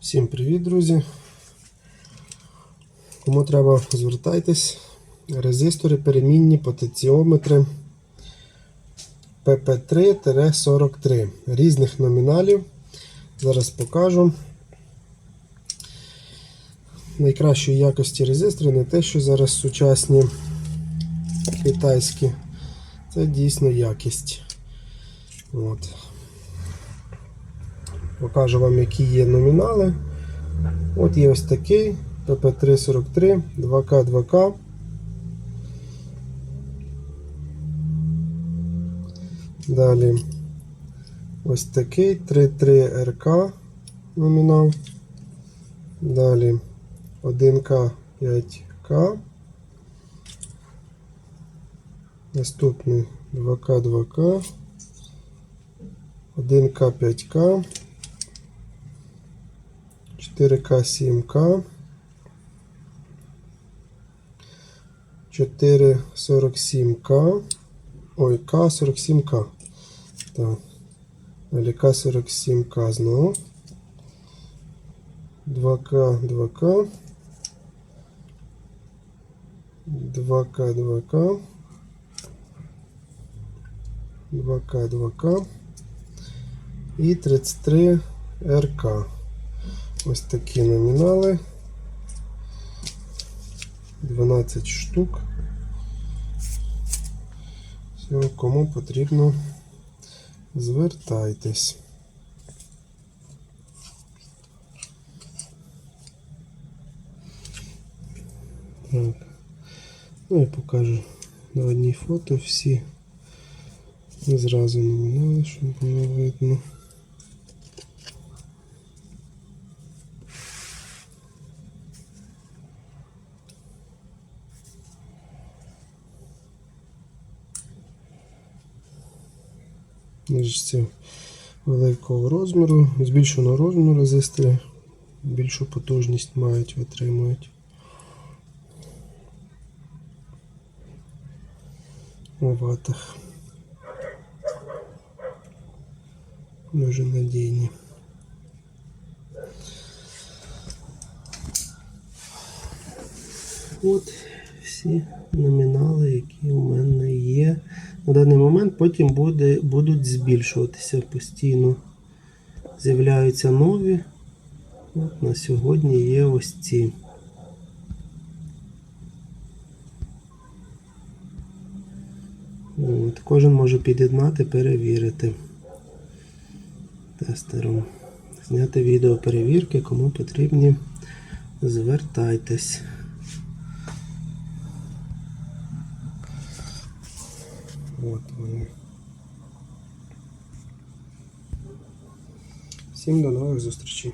Всім привіт, друзі! Кому треба, звертайтесь. Резистори перемінні потенціометри PP3-43 різних номіналів. Зараз покажу. Найкращої якості резистори не те, що зараз сучасні китайські. Це дійсно якість. От. Покажу вам, які є номінали. От є ось такий PP343, 2К, 2К. Далі ось такий 33РК номінал. Далі 1К, 5К. Наступний 2К, 2К. 1К, 5К. 4К, 7К. 447К. Ой, К47К. Так. Далі К47К знову. 2К, 2К. 2К, 2К. 2К, 2К. І 33 РК. Ось такі номінали. 12 штук. Все, кому потрібно, звертайтесь. Так. Ну і покажу на одній фото всі. Зразу номінали, щоб було видно. Ножиці великого розміру, збільшеного розміру резистори, більшу потужність мають, витримують. У ватах. Дуже надійні. От всі номінали, які у мене є. На даний момент потім буде, будуть збільшуватися постійно. З'являються нові. От на сьогодні є ось ці. От, кожен може під'єднати, перевірити тестером. Зняти відео перевірки, кому потрібні, звертайтесь. От вони. Всім до нових зустрічей.